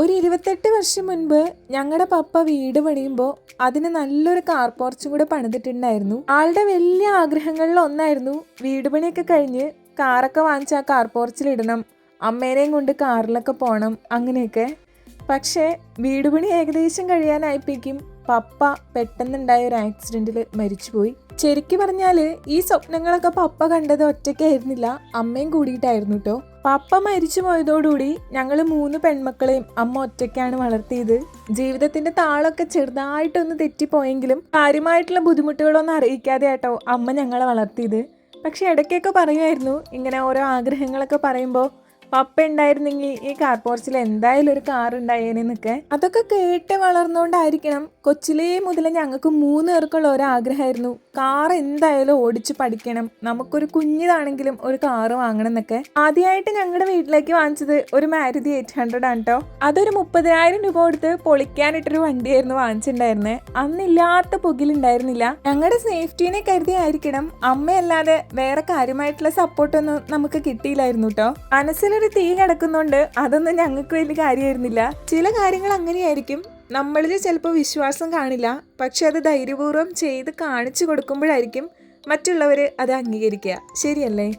ഒരു ഇരുപത്തെട്ട് വർഷം മുൻപ് ഞങ്ങളുടെ പപ്പ വീട് പണിയുമ്പോൾ അതിന് നല്ലൊരു കാർ പോർച്ചും കൂടെ പണിതിട്ടുണ്ടായിരുന്നു. ആളുടെ വലിയ ആഗ്രഹങ്ങളിൽ ഒന്നായിരുന്നു വീട് പണിയൊക്കെ കഴിഞ്ഞ് കാറൊക്കെ വാങ്ങിച്ച് ആ കാർ പോർച്ചിലിടണം അമ്മേനെയും കൊണ്ട് കാറിലൊക്കെ പോകണം അങ്ങനെയൊക്കെ. പക്ഷേ വീട് പണി ഏകദേശം കഴിയാനായപ്പോഴേക്കും പപ്പ പെട്ടെന്നുണ്ടായ ഒരു ആക്സിഡന്റിൽ മരിച്ചുപോയി. ശരിക്കു പറഞ്ഞാൽ ഈ സ്വപ്നങ്ങളൊക്കെ പപ്പ കണ്ടത് ഒറ്റയ്ക്കായിരുന്നില്ല അമ്മയും കൂടിയിട്ടായിരുന്നു കേട്ടോ പപ്പ മരിച്ചു പോയതോടുകൂടി ഞങ്ങൾ മൂന്ന് പെൺമക്കളെയും അമ്മ ഒറ്റയ്ക്കാണ് വളർത്തിയത്. ജീവിതത്തിന്റെ താളൊക്കെ ചെറുതായിട്ടൊന്ന് തെറ്റിപ്പോയെങ്കിലും കാര്യമായിട്ടുള്ള ബുദ്ധിമുട്ടുകളൊന്നും അറിയിക്കാതെ കേട്ടോ അമ്മ ഞങ്ങളെ വളർത്തിയത്. പക്ഷെ ഇടയ്ക്കൊക്കെ പറയുമായിരുന്നു ഇങ്ങനെ ഓരോ ആഗ്രഹങ്ങളൊക്കെ പറയുമ്പോൾ പപ്പ ഉണ്ടായിരുന്നെങ്കിൽ ഈ കാർ പോർച്ചിൽ എന്തായാലും ഒരു കാർ ഉണ്ടായേനെന്നൊക്കെ. അതൊക്കെ കേട്ട് വളർന്നുകൊണ്ടായിരിക്കണം കൊച്ചിലേ മുതൽ ഞങ്ങൾക്ക് മൂന്ന് പേർക്കുള്ള ഒരാഗ്രഹമായിരുന്നു കാർ എന്തായാലും ഓടിച്ച് പഠിക്കണം. നമുക്കൊരു കുഞ്ഞിതാണെങ്കിലും ഒരു കാർ വാങ്ങണം എന്നൊക്കെ ആദ്യമായിട്ട് ഞങ്ങളുടെ വീട്ടിലേക്ക് വാങ്ങിച്ചത് ഒരു മാരുതി എയ്റ്റ് ഹൺഡ്രഡ് ആണ് കേട്ടോ അതൊരു മുപ്പതിനായിരം രൂപ കൊടുത്ത് പൊളിക്കാനിട്ടൊരു വണ്ടിയായിരുന്നു വാങ്ങിച്ചിട്ടുണ്ടായിരുന്നത് അന്നില്ലാത്ത പുകിലുണ്ടായിരുന്നില്ല. ഞങ്ങളുടെ സേഫ്റ്റീനെ കരുതിയായിരിക്കണം അമ്മയല്ലാതെ വേറെ കാര്യമായിട്ടുള്ള സപ്പോർട്ടൊന്നും നമുക്ക് കിട്ടിയില്ലായിരുന്നു കേട്ടോ മനസ്സിലൊരു തീ കിടക്കുന്നുണ്ട്. അതൊന്നും ഞങ്ങൾക്ക് വലിയ കാര്യമായിരുന്നില്ല. ചില കാര്യങ്ങൾ അങ്ങനെയായിരിക്കും. നമ്മളിൽ ചിലപ്പോൾ വിശ്വാസം കാണില്ല. പക്ഷെ അത് ധൈര്യപൂർവം ചെയ്ത് കാണിച്ചു കൊടുക്കുമ്പോഴായിരിക്കും മറ്റുള്ളവർ അത് അംഗീകരിക്കുക. ശരിയല്ലേ?